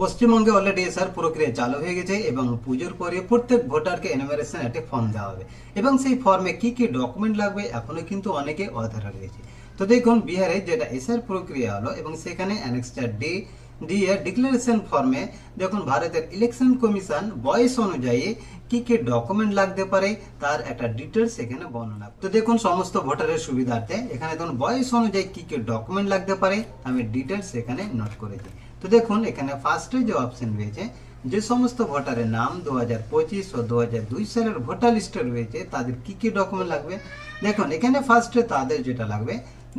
পশ্চিমবঙ্গে already SR প্রক্রিয়া চালু হয়ে গেছে এবং পুজোর পরে প্রত্যেক ভোটারকে এনুমারেশন একটি ফর্ম দেওয়া হবে। এবং সেই ফর্মে কি কি ডকুমেন্ট লাগবে এখনও কিন্তু অনেকে অধারা রয়েছে তো দেখুন, বিহারে যেটা এসআর প্রক্রিয়া হলো এবং সেখানে অ্যানেক্সটার ডি দিয়ে ডিক্লারেশন ফর্মে দেখুন, ভারতের ইলেকশন কমিশন বয়স অনুযায়ী কি কি ডকুমেন্ট লাগতে পারে তার একটা ডিটেলস এখানে বর্ণনা। তো দেখুন, সমস্ত ভোটারের সুবিধার্থে এখানে দেখুন, বয়স অনুযায়ী কি কি ডকুমেন্ট লাগতে পারে আমি ডিটেলস এখানে নোট করে করেছি। তো দেখুন, এখানে ফার্স্টে যে অপশন রয়েছে, যে সমস্ত ভোটারের নাম দু হাজার পঁচিশ ও দু হাজার দুই সালের ভোটার লিস্টে রয়েছে, তাদের কি কি ডকুমেন্ট লাগবে? দেখুন, এখানে ফার্স্টে তাদের যেটা লাগবে,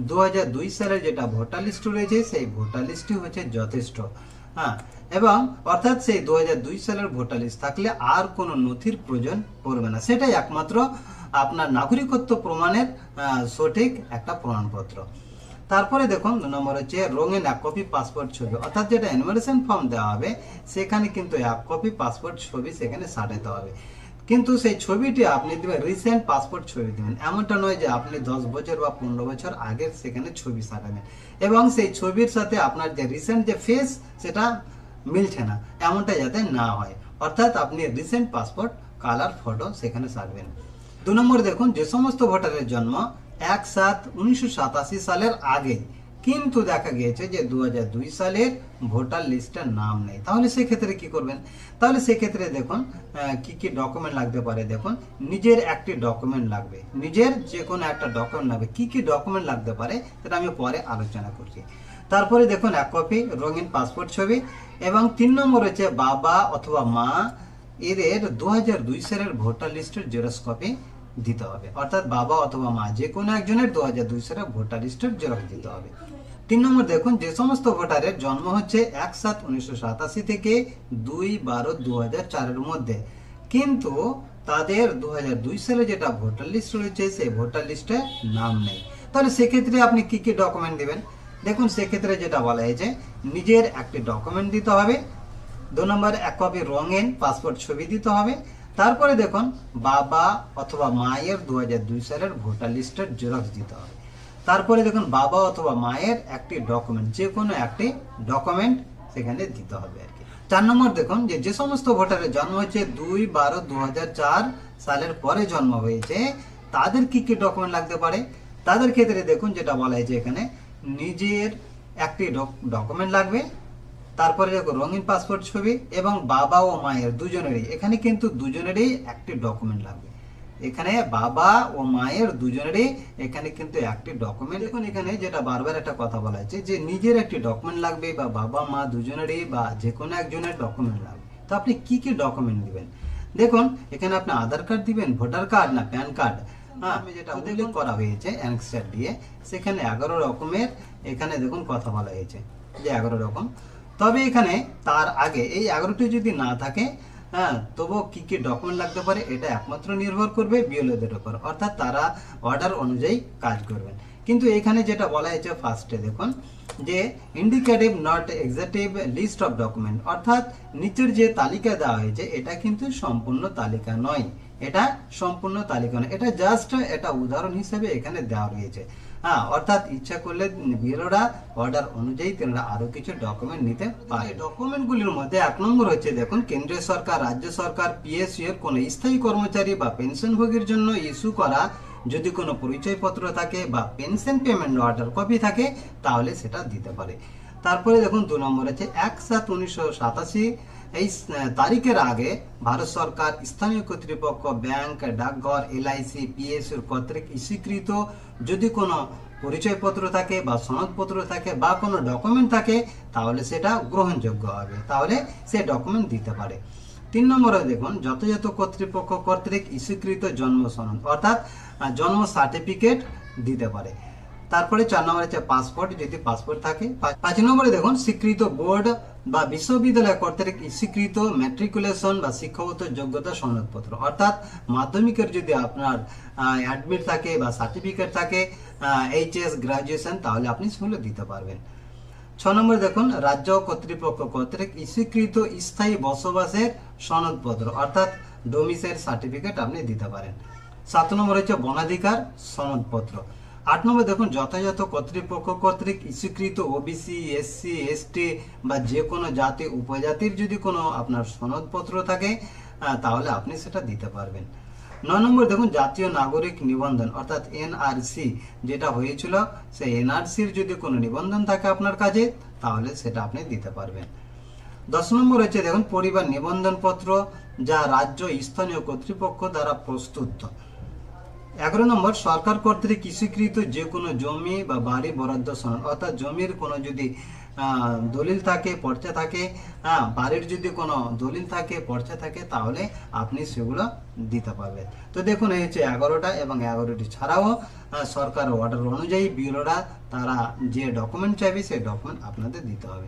দু হাজার দুই সালের যেটা ভোটার লিস্ট রয়েছে, সেই ভোটার লিস্টই হচ্ছে যথেষ্ট। হ্যাঁ এবং অর্থাৎ সেই দু দুই সালের ভোটার লিস্ট থাকলে আর কোনো নথির প্রয়োজন পড়বে না। সেটাই একমাত্র আপনার নাগরিকত্ব প্রমাণের সঠিক একটা প্রমাণপত্র। তারপরে দেখুন দু নম্বর হচ্ছে রঙিন এক কপি পাসপোর্ট ছবি। অর্থাৎ যেটা এনভারেশন ফর্ম দেওয়া হবে, সেখানে কিন্তু এক কপি পাসপোর্ট ছবি সেখানে সাজাতে হবে। কিন্তু সেই ছবিটি আপনি দেবেন রিসেন্ট পাসপোর্ট ছবি দেবেন। এমনটা নয় যে আপনি দশ বছর বা পনেরো বছর আগের সেখানে ছবি সাজাবেন এবং সেই ছবির সাথে আপনার যে রিসেন্ট যে ফেস সেটা মিলছে না। এমনটা যাতে না হয়। অর্থাৎ আপনি রিসেন্ট পাসপোর্ট কালার ফটো সেখানে সাজবেন দু নম্বর দেখুন, যে সমস্ত ভোটারের জন্ম এক সাত উনিশশো সালের আগে। কিন্তু দেখা গিয়েছে যে দু সালের ভোটার লিস্টের নাম নেই। তাহলে সেক্ষেত্রে কি করবেন? তাহলে সেক্ষেত্রে দেখুন কি কি ডকুমেন্ট লাগতে পারে? দেখুন, নিজের একটি ডকুমেন্ট লাগবে। নিজের যে কোনো একটা ডকুমেন্ট লাগবে। কি কি ডকুমেন্ট লাগতে পারে? সেটা আমি পরে আলোচনা করছি। তারপরে দেখুন, এক কপি রঙিন পাসপোর্ট ছবি এবং তিন নম্বর হচ্ছে বাবা অথবা মা। এদের দু সালের ভোটার লিস্টের জেরক্স কপি দিতে হবে। অর্থাৎ বাবা অথবা মা যে কোনো একজনের দু দুই সালের ভোটার লিস্টের জেরক্স দিতে হবে। তিন নম্বর দেখুন, যে সমস্ত ভোটারের জন্ম হচ্ছে এক সাত উনিশশো সাতাশি থেকে দুই বারো দু হাজার চারের মধ্যে। কিন্তু তাদের দু হাজার দুই সালে যেটা ভোটার লিস্ট রয়েছে, সেই ভোটার লিস্টে নাম নেই। তাহলে সেক্ষেত্রে আপনি কি কি ডকুমেন্ট দেবেন? দেখুন, সেক্ষেত্রে যেটা বলা হয়েছে, নিজের একটি ডকুমেন্ট দিতে হবে। দু নম্বর, এক কপি রঙিন পাসপোর্ট ছবি দিতে হবে। তারপরে দেখুন, বাবা অথবা মায়ের দু সালের ভোটার লিস্টের জেরক্স দিতে হবে। তারপরে দেখুন, বাবা অথবা মায়ের একটি ডকুমেন্ট যে কোনো একটি ডকুমেন্ট সেখানে দিতে হবে আর কি। চার নম্বর দেখুন, যে যে সমস্ত ভোটারের জন্ম হয়েছে দুই বারো দু সালের পরে জন্ম হয়েছে, তাদের কি কি ডকুমেন্ট লাগতে পারে? তাদের ক্ষেত্রে দেখুন, যেটা বলা হয়েছে এখানে, নিজের একটি ডকুমেন্ট লাগবে তারপরে দেখো রঙিন পাসপোর্ট ছবি এবং বাবা ও মায়ের দুজনেরই। এখানে কিন্তু দুজনেরই একটি ডকুমেন্ট লাগবে। এখানে বাবা ও মায়ের দুজনেরই এখানে কিন্তু একটি ডকুমেন্ট দেখুন এখানে যেটা বারবার একটা কথা বলা হয়েছে যে নিজের একটি ডকুমেন্ট লাগবে বা বাবা মা দুজনেরই বা যে কোনো একজনের ডকুমেন্ট লাগবে। তো আপনি কি কি ডকুমেন্ট দিবেন দেখুন এখানে আপনি আধার কার্ড দিবেন ভোটার কার্ড না প্যান কার্ড হ্যাঁ আমি যেটা উল্লেখ করা হয়েছে অ্যানেক্সার দিয়ে। সেখানে এগারো রকমের এখানে দেখুন কথা বলা হয়েছে যে এগারো রকম। তবে এখানে তার আগে এই এগারোটি যদি না থাকে হ্যাঁ তবুও কী কী ডকুমেন্ট লাগতে পারে এটা একমাত্র নির্ভর করবে বিএলওদের উপর। অর্থাৎ তারা অর্ডার অনুযায়ী কাজ করবেন। কিন্তু এখানে যেটা বলা হয়েছে ফার্স্টে দেখুন, যে indicative not exhaustive list of document অর্থাৎ নিচের যে তালিকা দেওয়া হয়েছে, এটা কিন্তু সম্পূর্ণ তালিকা নয়। এটা সম্পূর্ণ তালিকা নয়। এটা জাস্ট এটা উদাহরণ হিসেবে এখানে দেওয়া রয়েছে। হ্যাঁ অর্থাৎ ইচ্ছা করলে বিএলওরা অর্ডার অনুযায়ী তেনারা আরও কিছু ডকুমেন্ট নিতে পারে। ডকুমেন্টগুলির মধ্যে এক নম্বর হচ্ছে, দেখুন, কেন্দ্রীয় সরকার, রাজ্য সরকার পিএসইউ এর কোনো স্থায়ী কর্মচারী বা পেনশনভোগীর জন্য ইস্যু করা যদি কোনো পরিচয়পত্র থাকে বা পেনশন পেমেন্ট অর্ডার কপি থাকে, তাহলে সেটা দিতে পারে। তারপরে দেখুন, দু নম্বর আছে এক সাত উনিশশো সাতাশি এই তারিখের আগে ভারত সরকার স্থানীয় কর্তৃপক্ষ ব্যাংক, ডাকঘর, এলআইসি পিএসইউর কর্তৃক স্বীকৃত যদি কোনো পরিচয়পত্র থাকে বা সনদপত্র থাকে বা কোনো ডকুমেন্ট থাকে, তাহলে সেটা গ্রহণযোগ্য হবে। তাহলে সে ডকুমেন্ট দিতে পারে। তিন নম্বরে দেখুন, যথাযথ কর্তৃপক্ষ কর্তৃক স্বীকৃত জন্ম সনদ, অর্থাৎ জন্ম সার্টিফিকেট দিতে পারে। তারপরে চার নম্বরে হচ্ছে পাসপোর্ট যদি পাসপোর্ট থাকে। পাঁচ নম্বরে দেখুন, স্বীকৃত বোর্ড বা বিশ্ববিদ্যালয় কর্তৃক স্বীকৃত ম্যাট্রিকুলেশন বা শিক্ষাগত যোগ্যতা সনদপত্র। অর্থাৎ মাধ্যমিকের যদি আপনার অ্যাডমিট থাকে বা সার্টিফিকেট থাকে এইচএস গ্রাজুয়েশন তাহলে আপনি সেগুলো দিতে পারবেন। ছ নম্বর দেখুন, রাজ্য কর্তৃপক্ষ কর্তৃক স্বীকৃত স্থায়ী বসবাসের সনদপত্র, অর্থাৎ ডোমিসের সার্টিফিকেট আপনি দিতে পারেন। সাত নম্বর হচ্ছে বনাধিকার সনদপত্র। আট নম্বর দেখুন, যথাযথ কর্তৃপক্ষ কর্তৃক ইস্যুকৃত ওবিসি এসসি এসটি বা যে কোনো জাতি, উপজাতির যদি কোনো আপনার সনদপত্র থাকে তাহলে আপনি সেটা দিতে পারবেন। নয় নম্বর দেখুন, জাতীয় নাগরিক নিবন্ধন, অর্থাৎ এনআরসি যেটা হয়েছিল, সেই এনআরসির যদি কোনো নিবন্ধন থাকে আপনার কাছে, তাহলে সেটা আপনি দিতে পারবেন। দশ নম্বর হচ্ছে, দেখুন, পরিবার নিবন্ধন পত্র যা রাজ্য, স্থানীয় কর্তৃপক্ষ দ্বারা প্রস্তুত। এগারো নম্বর, সরকার কর্তৃক কৃষিকৃত যে কোনো জমি বা বাড়ি বরাদ্দ সনদ, অর্থাৎ জমির কোনো যদি দলিল থাকে, পর্চা থাকে হ্যাঁ বাড়ির যদি কোনো দলিল থাকে, পর্চা থাকে, তাহলে আপনি সেগুলো দিতে পারবেন। তো দেখুন, এই হচ্ছে এগারোটা এবং এগারোটি ছাড়াও সরকার অর্ডার অনুযায়ী বিউরোরা তারা যে ডকুমেন্ট চাইবে, সেই ডকুমেন্ট আপনাদের দিতে হবে।